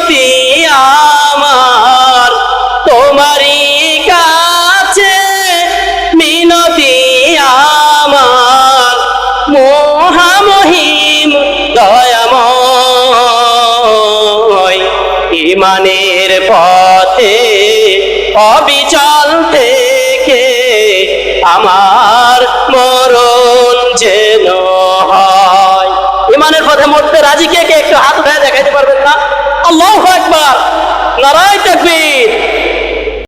মিনতি আমার, তোমারই কাছে মিনতি মহামহিম দয়াময়, ইমানের পথে, অবিচল থেকে আমার মরণ যেন হয়। ইমানের পথে মরতে রাজি কে কে? একটু হাত উঠায় দেখাইতে পারবেন না? আল্লাহ একবার নারায় তাকবীর।